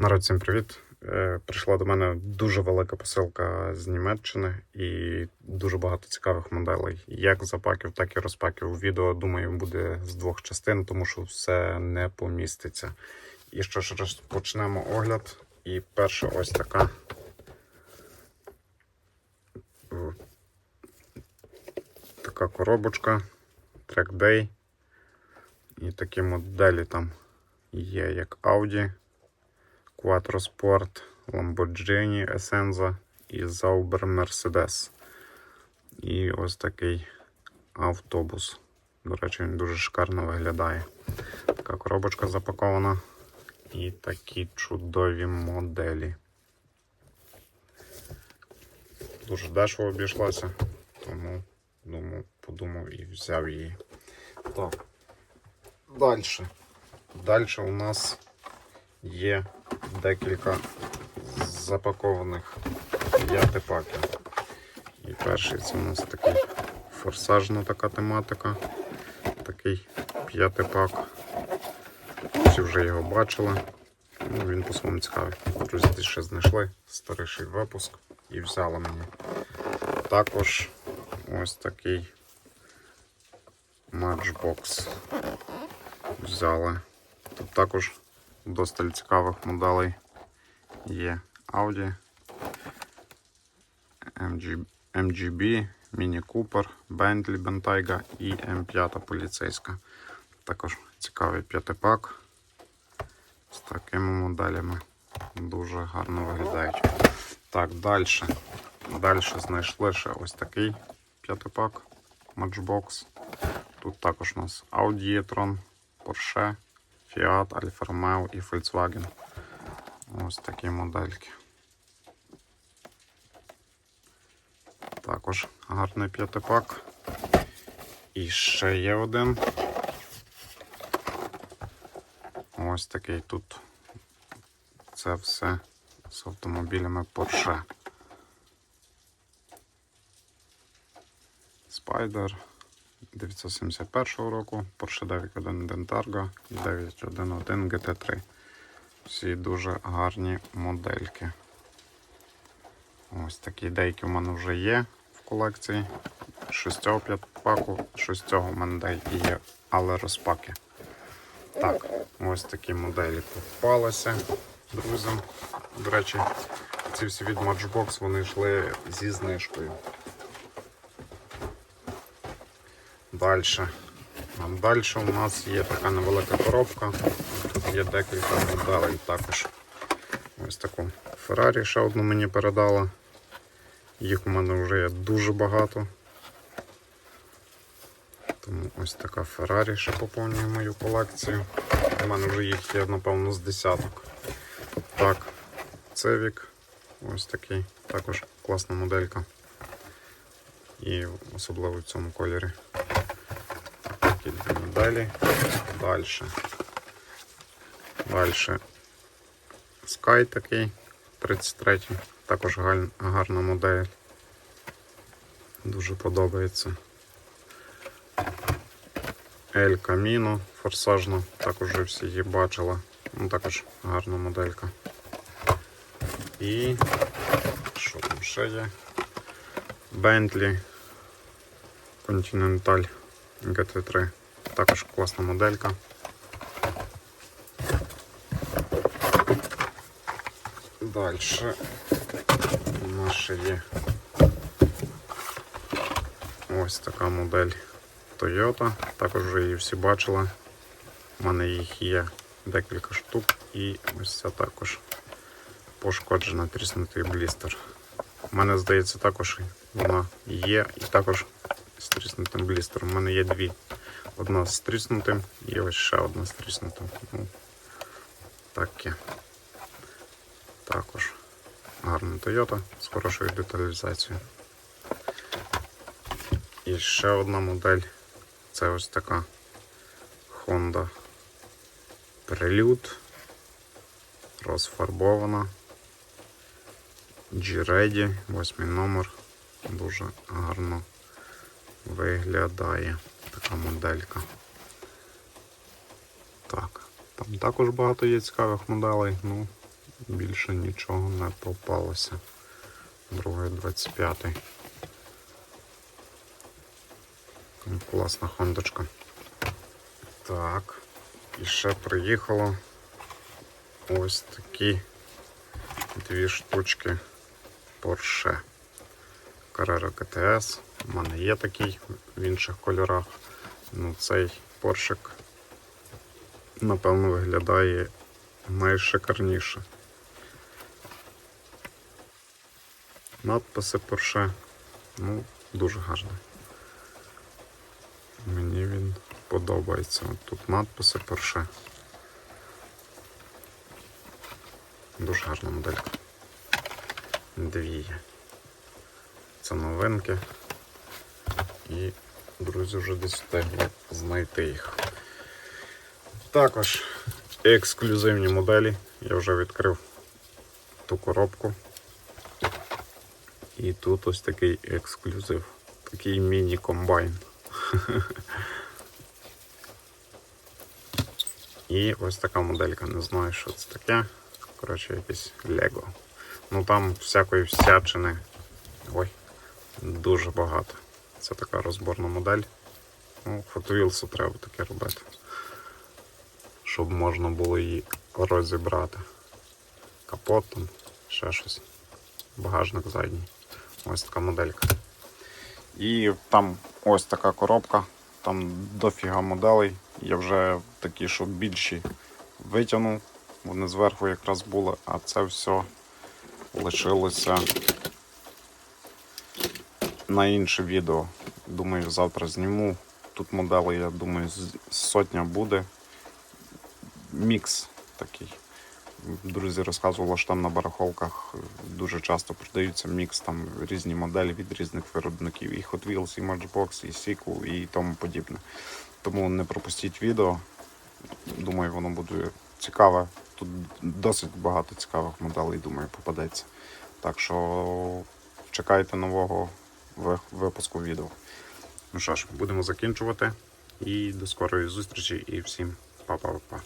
Народ, всім привіт! Е, Прийшла до мене дуже велика посилка з Німеччини і дуже багато цікавих моделей. Як запаків, так і розпаків. Відео, думаю, буде з двох частин, тому що все не поміститься. І що ж розпочнемо огляд. І перша ось така. Така коробочка. Track Day. І такі моделі там є, як Audi. Quattro Sport, Lamborghini Essenza і Zauber Mercedes. І ось такий автобус. До речі, він дуже шикарно виглядає. Така коробочка запакована. І такі чудові моделі. Дуже дешево обійшлася, тому думаю, подумав і взяв її. Так. Далі. Далі у нас є декілька запакованих п'ятипаків. І перший це у нас такий форсажна така тематика. Такий п'ятипак. Всі вже його бачили. Ну, він по-своєму цікавий. Друзі, десь ще знайшли старіший випуск і взяли мені. Також ось такий матчбокс взяли. Тут також Досталь цікавих моделей є Audi, MG, MGB, Mini Cooper, Bentley Bentayga і М5 поліцейська. Також цікавий п'ятипак з такими моделями. Дуже гарно виглядають. Так, далі. Далі знайшли ще ось такий п'ятипак Matchbox. Тут також у нас Audi e-tron, Porsche. Fiat, Alfa Romeo і Volkswagen. Ось такі модельки. Також гарний п'ятипак. І ще є один. Ось такий тут. Це все з автомобілями Porsche. Spider 971 року, Porsche 911 Targa і 911 GT3. Всі дуже гарні модельки. Ось такі деякі в мене вже є в колекції. Цього п'ятпаку, що в мене деякі є, але розпаки. Так, ось такі моделі попалися друзям. До речі, ці всі від Matchbox вони йшли зі знижкою. Далі. Далі у нас є така невелика коробка. Тут є декілька моделей також. Ось таку Феррарі ще одну мені передала. Їх у мене вже є дуже багато. Тому ось така Феррарі ще поповнює мою колекцію. У мене вже їх є, напевно, з десяток. Так, Цевік. Ось такий. Також класна моделька. І особливо в цьому кольорі дві моделі. Далі. Далі Sky такий 33 також гарна модель. Дуже подобається. El Camino форсажна, також вже всі її бачили. Ну, також гарна моделька. І що там ще є? Bentley Continental GT3. Також класна моделька. Далі у нас ще є ось така модель Toyota. Також вже її всі бачили. У мене їх є декілька штук і ось ця також пошкоджена тріснутий блістер. У мене здається також вона є і також з тріснутим блістером. У мене є дві. Одна з тріснутим і ось ще одна з тріснутим. Ну, таке. Також гарна Toyota з хорошою деталізацією. І ще одна модель. Це ось така Honda Prelude. Розфарбована. G-Ready, восьмий номер. Дуже гарно виглядає така моделька. Так, там також багато є цікавих моделей. Ну, Більше нічого не попалося. Другий 25. Ну, Класна хондочка. Так. І ще приїхало ось такі дві штучки Porsche. Carrera GTS. У мене є такий в інших кольорах. Ну, цей поршик, напевно, виглядає найшикарніше. Надписи Porsche, ну, дуже гарні. Мені він подобається. От тут надписи Porsche. Дуже гарна моделька. Дві. Це новинки. І друзі вже десь встигли знайти їх. Також ексклюзивні моделі. Я вже відкрив ту коробку. І тут ось такий ексклюзив. Такий міні-комбайн. І ось така моделька. Не знаю, що це таке. Коротше, якесь Лего. Ну там всякої всячини. Ой, дуже багато. Це така розборна модель. Ну, Wheels треба таке робити. Щоб можна було її розібрати. Капот там, ще щось. Багажник задній. Ось така моделька. І там ось така коробка. Там дофіга моделей. Я вже такі, що більші витягнув. Вони зверху якраз були, а це все лишилося на інше відео. Думаю, завтра зніму. Тут моделей, я думаю, сотня буде. Мікс такий. Друзі розказували, що там на барахолках дуже часто продаються мікс, там різні моделі від різних виробників. І Hot Wheels, і Matchbox, і Sequel, і тому подібне. Тому не пропустіть відео. Думаю, воно буде цікаве. Тут досить багато цікавих моделей, думаю, попадеться. Так що чекайте нового випуску відео. Ну що ж, будемо закінчувати. І до скорої зустрічі і всім па-па-па.